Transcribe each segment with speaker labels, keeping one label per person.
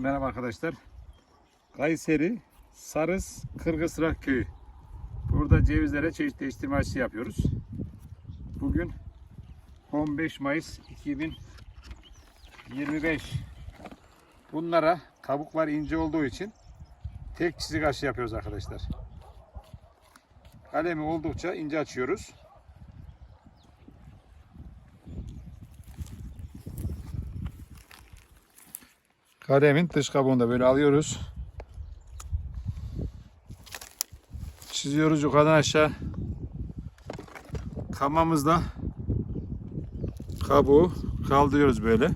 Speaker 1: Merhaba arkadaşlar. Kayseri Sarız Kırgızrak Köyü. Burada cevizlere çeşit değiştirme aşısı yapıyoruz. Bugün 15 Mayıs 2025. Bunlara kabuklar ince olduğu için tek çizik aşı yapıyoruz arkadaşlar. Kalemi oldukça ince açıyoruz. Kalemin dış kabuğunu böyle alıyoruz. Çiziyoruz yukarıdan aşağı. Kamamızda kabuğu kaldırıyoruz böyle.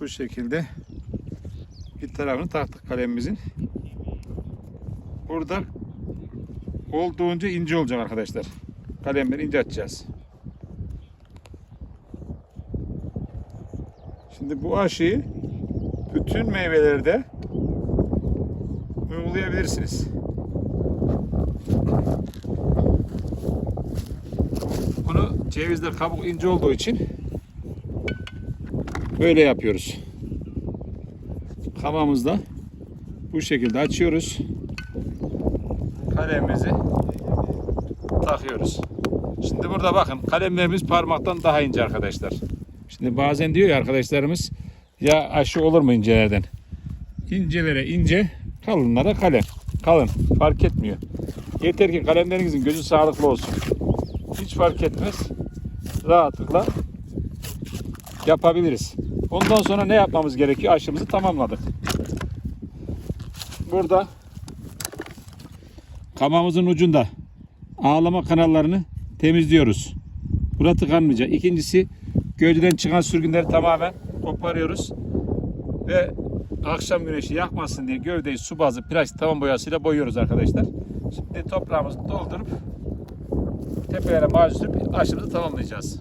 Speaker 1: Bu şekilde bir tarafını taktık kalemimizin. Burada olduğunca ince olacak arkadaşlar. Kalemleri ince açacağız. Şimdi bu aşıyı bütün meyvelerde uygulayabilirsiniz. Bunu cevizler kabuk ince olduğu için böyle yapıyoruz. Kavamızda bu şekilde açıyoruz. Kalemimizi takıyoruz. Şimdi burada bakın kalemlerimiz parmaktan daha ince arkadaşlar. Şimdi bazen diyor ya arkadaşlarımız ya aşı olur mu incelerden? İncelere ince, kalınlara kalem. Kalın, fark etmiyor. Yeter ki kalemlerinizin gözü sağlıklı olsun. Hiç fark etmez. Rahatlıkla yapabiliriz. Ondan sonra ne yapmamız gerekiyor? Aşımızı tamamladık. Burada kamamızın ucunda ağlama kanallarını temizliyoruz. Bura tıkanmayacak. İkincisi gövdeden çıkan sürgünleri tamamen koparıyoruz. Ve akşam güneşi yakmasın diye gövdeyi su bazlı plastik tavan boyasıyla boyuyoruz arkadaşlar. Şimdi toprağımızı doldurup tepelere macun sürüp aşımızı tamamlayacağız.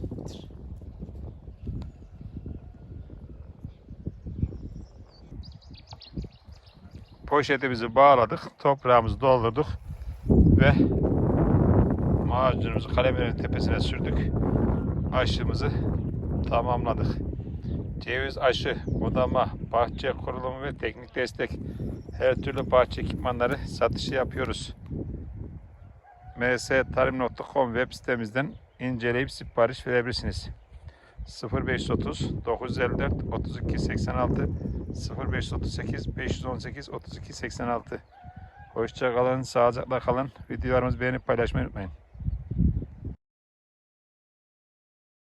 Speaker 1: Poşetimizi bağladık, toprağımızı doldurduk ve macunumuzu kalemlerin tepesine sürdük. Aşımızı tamamladık. Ceviz aşı, budama, bahçe kurulumu ve teknik destek her türlü bahçe ekipmanları satışı yapıyoruz. mstarım.com web sitemizden inceleyip sipariş verebilirsiniz. 0530 954 32 86 0538 518 32 86 Hoşça sağlıcakla kalın. Videolarımızı beğenip paylaşmayı unutmayın.